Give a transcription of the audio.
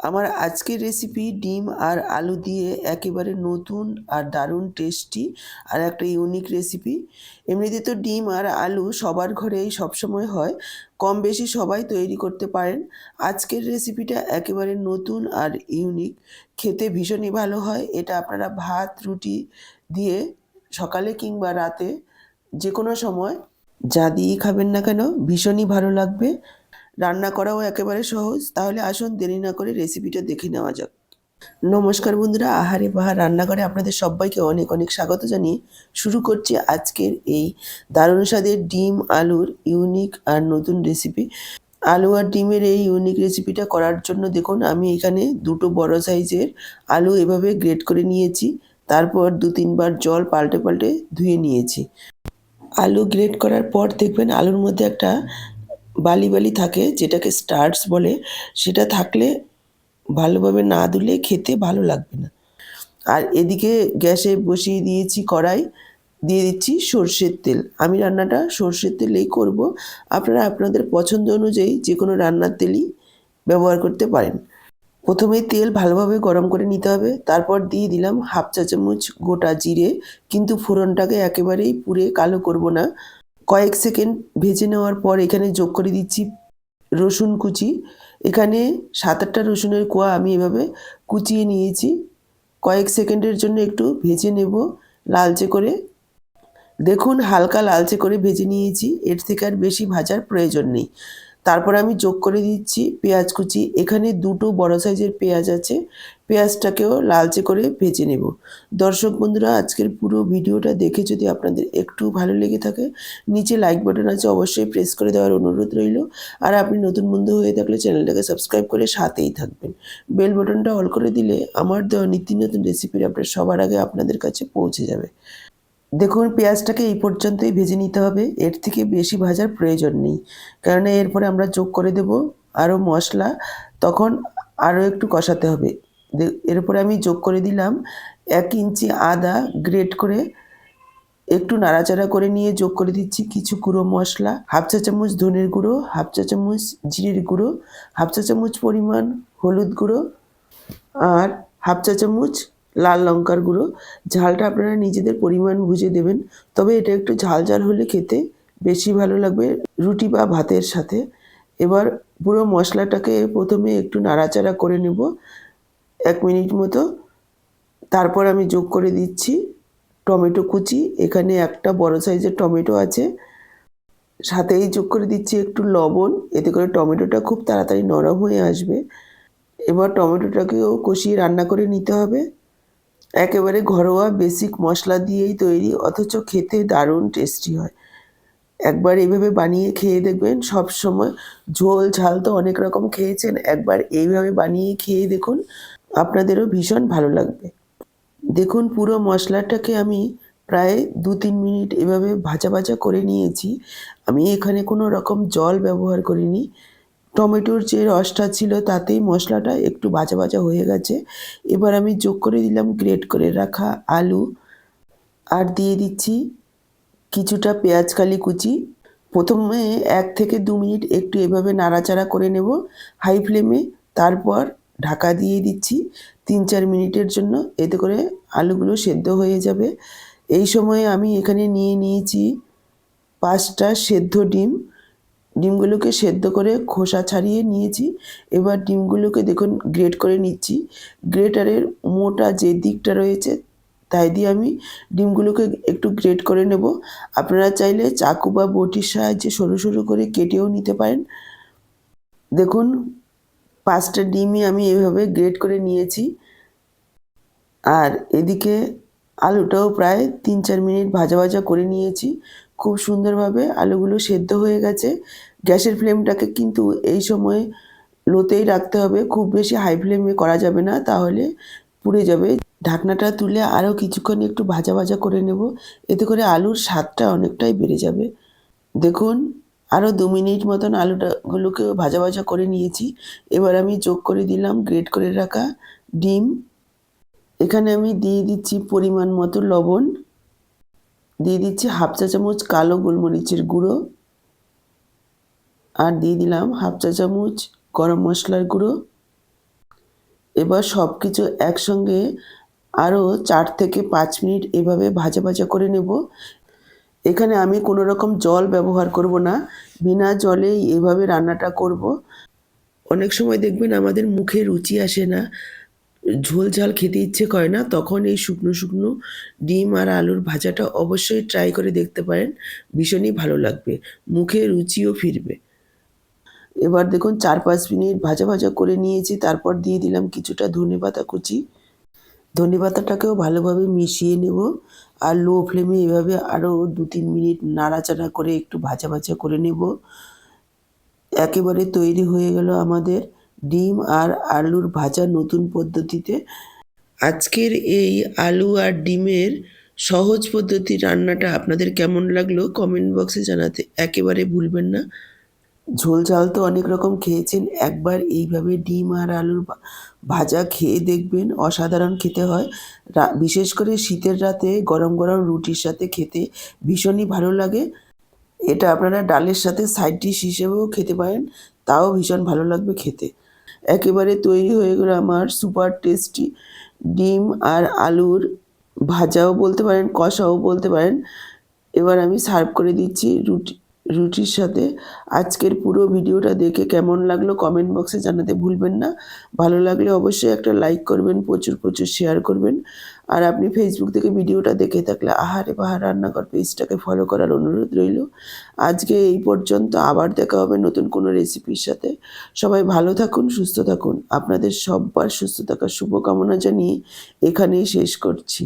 আমার আজকের রেসিপি ডিম আর আলু দিয়ে একেবারে নতুন আর দারুণ টেস্টি আর একটা ইউনিক রেসিপি এমনিতে তো ডিম আর আলু সবার ঘরেই সবসময় হয় কম বেশি সবাই তৈরি করতে পারেন। আজকের রেসিপিটা একেবারে নতুন আর ইউনিক খেতে ভীষণই ভালো হয়, এটা আপনারা ভাত, রুটি দিয়ে সকালে কিংবা রাতে যে কোনো সময়, যা দিয়েই খাবেন না কেন, ভীষণই ভালো লাগবে। রান্না করাও একেবারে সহজ। তাহলে আসুন দেরি না করে রেসিপিটা দেখে নেওয়া যাক। নমস্কার বন্ধুরা, আহারে বাহার রান্নাঘরে আপনাদের সবাইকে অনেক অনেক স্বাগত জানিয়ে শুরু করছি আজকের এই দারুণ স্বাদের ডিম, আলুর ইউনিক আর নতুন রেসিপি আলু আর ডিমের এই ইউনিক রেসিপিটা করার জন্য দেখুন, আমি এখানে দুটো বড় সাইজের আলু এভাবে গ্রেট করে নিয়েছি। তারপর দু তিনবার জল পাল্টে পাল্টে ধুয়ে নিয়েছি। আলু গ্রেট করার পর দেখবেন, আলুর মধ্যে একটা বালি বালি থাকে, যেটাকে স্টার্স বলে, সেটা থাকলে ভালোভাবে না ধুলে খেতে ভালো লাগবে না। আর এদিকে গ্যাসে বসিয়ে দিয়েছি কড়াই, দিয়ে দিচ্ছি সর্ষের তেল। আমি রান্নাটা সর্ষের তেলেই করব। আপনারা আপনাদের পছন্দ অনুযায়ী যে কোনো রান্নার তেলই ব্যবহার করতে পারেন। প্রথমে তেল ভালোভাবে গরম করে নিতে হবে। তারপর দিয়ে দিলাম হাফ চা চামচ গোটা জিরে। কিন্তু ফোড়নটাকে একেবারেই পুড়ে কালো করব না। কয়েক সেকেন্ড ভেজে নেওয়ার পর এখানে যোগ করে দিচ্ছি রসুন কুচি। এখানে সাত আটটা রসুনের কোয়া আমি এভাবে কুচিয়ে নিয়েছি। কয়েক সেকেন্ডের জন্য একটু ভেজে নেব লালচে করে। দেখুন, হালকা লালচে করে ভেজে নিয়েছি। এর থেকে আর বেশি ভাজার প্রয়োজন নেই। তারপর আমি যোগ করে দিচ্ছি পেঁয়াজ কুচি। এখানে দুটো বড় সাইজের পেঁয়াজ আছে, পেঁয়াজটাকেও লালচে করে ভেজে নেব। দর্শক বন্ধুরা, আজকের পুরো ভিডিওটা দেখে যদি আপনাদের একটু ভালো লেগে থাকে, নিচে লাইক বাটন আছে, অবশ্যই প্রেস করে দেওয়ার অনুরোধ রইল। আর আপনি নতুন বন্ধু হয়ে থাকলে চ্যানেলটাকে সাবস্ক্রাইব করে সাথেই থাকবেন। বেল বাটনটা অল করে দিলে আমার দেওয়া নিত্য নতুন রেসিপির আপনার সবার আগে আপনাদের কাছে পৌঁছে যাবে। দেখুন, পেঁয়াজটাকে এই পর্যন্তই ভেজে নিতে হবে। এর থেকে বেশি ভাজার প্রয়োজন নেই। কেননা এরপরে আমরা যোগ করে দেব আরও মশলা। তখন আরও একটু কষাতে হবে। এরপরে আমি যোগ করে দিলাম এক ইঞ্চি আদা গ্রেট করে একটু নাড়াচাড়া করে নিয়ে যোগ করে দিচ্ছি কিছু গুঁড়ো মশলা, হাফ চা চামচ ধনের গুঁড়ো, হাফ চা চামচ জিরের গুঁড়ো, হাফ চা চামচ পরিমাণ হলুদ গুঁড়ো আর হাফ চা চামচ লাল লঙ্কার গুঁড়ো। ঝালটা আপনারা নিজেদের পরিমাণ বুঝে দেবেন। তবে এটা একটু ঝাল ঝাল হলে খেতে বেশি ভালো লাগবে রুটি বা ভাতের সাথে। এবার পুরো মশলাটাকে প্রথমে একটু নাড়াচাড়া করে নেব এক মিনিট মতো। তারপর আমি যোগ করে দিচ্ছি টমেটো কুচি। এখানে একটা বড় সাইজের টমেটো আছে। সাথেই যোগ করে দিচ্ছি একটু লবণ। এতে করে টমেটোটা খুব তাড়াতাড়ি নরম হয়ে আসবে। এবার টমেটোটাকেও কষিয়ে রান্না করে নিতে হবে। একেবারে ঘরোয়া বেসিক মশলা দিয়েই তৈরি, অথচ খেতে দারুণ টেস্টি হয়। একবার এইভাবে বানিয়ে খেয়ে দেখবেন সব সময় ঝোল ঝাল তো অনেক রকম খেয়েছেন, একবার এইভাবে বানিয়ে খেয়ে দেখুন, আপনাদেরও ভীষণ ভালো লাগবে। দেখুন, পুরো মশলাটাকে আমি প্রায় দু তিন মিনিট এভাবে ভাজা ভাজা করে নিয়েছি। আমি এখানে কোনো রকম জল ব্যবহার করিনি। টমেটোর যে রসটা ছিল তাতেই মশলাটা একটু বাজা ভাজা হয়ে গেছে। এবার আমি যোগ করে দিলাম গ্রেট করে রাখা আলু। আর দিয়ে দিচ্ছি কিছুটা পেঁয়াজ কালি কুচি। প্রথমে এক থেকে দু মিনিট একটু এভাবে নাড়াচাড়া করে নেব হাই ফ্লেমে। তারপর ঢাকা দিয়ে দিচ্ছি তিন চার মিনিটের জন্য। এতে করে আলুগুলো সেদ্ধ হয়ে যাবে। এই সময়ে আমি এখানে নিয়ে নিয়েছি পাঁচটা সেদ্ধ ডিম। ডিমগুলোকে সেদ্ধ করে খোসা ছাড়িয়ে নিয়েছি। এবার ডিমগুলোকে দেখুন গ্রেট করে নিচ্ছি। গ্রেটারের মোটা যে দিকটা রয়েছে, তাই দিয়ে আমি ডিমগুলোকে একটু গ্রেট করে নেব। আপনারা চাইলে চাকু বা বটির সাহায্যে সরু সরু করে কেটেও নিতে পারেন। দেখুন, পাঁচটা ডিমই আমি এভাবে গ্রেট করে নিয়েছি। আর এদিকে আলুটাও প্রায় তিন চার মিনিট ভাজা ভাজা করে নিয়েছি। খুব সুন্দরভাবে আলুগুলো সেদ্ধ হয়ে গেছে। গ্যাসের ফ্লেমটাকে কিন্তু এই সময় লোতেই রাখতে হবে। খুব বেশি হাই ফ্লেমে করা যাবে না, তাহলে পুড়ে যাবে। ঢাকনাটা তুলে আরও কিছুক্ষণ একটু ভাজা ভাজা করে নেব। এতে করে আলুর স্বাদটা অনেকটাই বেড়ে যাবে। দেখুন, আরও দু মিনিট মতন আলুটাগুলোকে ভাজা ভাজা করে নিয়েছি। এবার আমি যোগ করে দিলাম, গ্রেট করে রাখা ডিম। এখানে আমি দিয়ে দিচ্ছি পরিমাণ মতো লবণ। দিয়ে দিচ্ছি হাফ চা চামচ কালো গোলমরিচের গুঁড়ো। আর দিয়ে দিলাম হাফ চা চামচ গরম মশলার গুঁড়ো। এবার সব কিছু একসঙ্গে আরও চার থেকে পাঁচ মিনিট এভাবে ভাজা ভাজা করে নেব। এখানে আমি কোনো রকম জল ব্যবহার করব না, বিনা জলেই এভাবে রান্নাটা করব। অনেক সময় দেখবেন আমাদের মুখে রুচি আসে না ঝোল ঝাল খেতে ইচ্ছে করে না, তখন এই শুকনো শুকনো ডিম আর আলুর ভাজাটা অবশ্যই ট্রাই করে দেখতে পারেন, ভীষণই ভালো লাগবে, মুখে রুচিও ফিরবে। এবার দেখুন চার পাঁচ মিনিট ভাজা ভাজা করে নিয়েছি, তারপর দিয়ে দিলাম কিছুটা ধনেপাতা কুচি। ধনেপাতাটাকেও ভালোভাবে মিশিয়ে নেব আর লো ফ্লেমে এভাবে আরও দু তিন মিনিট নাড়াচাড়া করে একটু ভাজা ভাজা করে নেব। একেবারে তৈরি হয়ে গেল আমাদের ডিম আর আলুর ভাজা নতুন পদ্ধতিতে। আজকের এই আলু আর ডিমের সহজ পদ্ধতি রান্নাটা আপনাদের কেমন লাগল কমেন্ট বক্সে জানাতে একেবারে ভুলবেন না। ঝোল ঝাল তো অনেক রকম খেয়েছেন, একবার এইভাবে ডিম আর আলুর ভাজা খেয়ে দেখবেন, অসাধারণ খেতে হয়। বিশেষ করে শীতের রাতে গরম গরম রুটির সাথে খেতে ভীষণই ভালো লাগে। এটা আপনারা ডালের সাথে সাইড ডিশ হিসেবেও খেতে পারেন, তাও ভীষণ ভালো লাগবে খেতে। একেবারে তৈরি হয়ে গেল আমার সুপার টেস্টি ডিম আর আলুর ভাজাও বলতে পারেন, কষাও বলতে পারেন। এবার আমি সার্ভ করে দিচ্ছি রুটি, রুটির সাথে। আজকের পুরো ভিডিওটা দেখে কেমন লাগল কমেন্ট বক্সে জানাতে ভুলবেন না। ভালো লাগলে অবশ্যই একটা লাইক করবেন, প্রচুর প্রচুর শেয়ার করবেন। আর আপনি ফেসবুক থেকে ভিডিওটা দেখে থাকলে আহারে বাহার রান্নাঘর পেজটাকে ফলো করার অনুরোধ রইল। আজকে এই পর্যন্ত আবার দেখা হবে নতুন কোনো রেসিপির সাথে। সবাই ভালো থাকুন, সুস্থ থাকুন। আপনাদের সব্বার সুস্থ থাকার শুভকামনা জানিয়ে এখানেই শেষ করছি।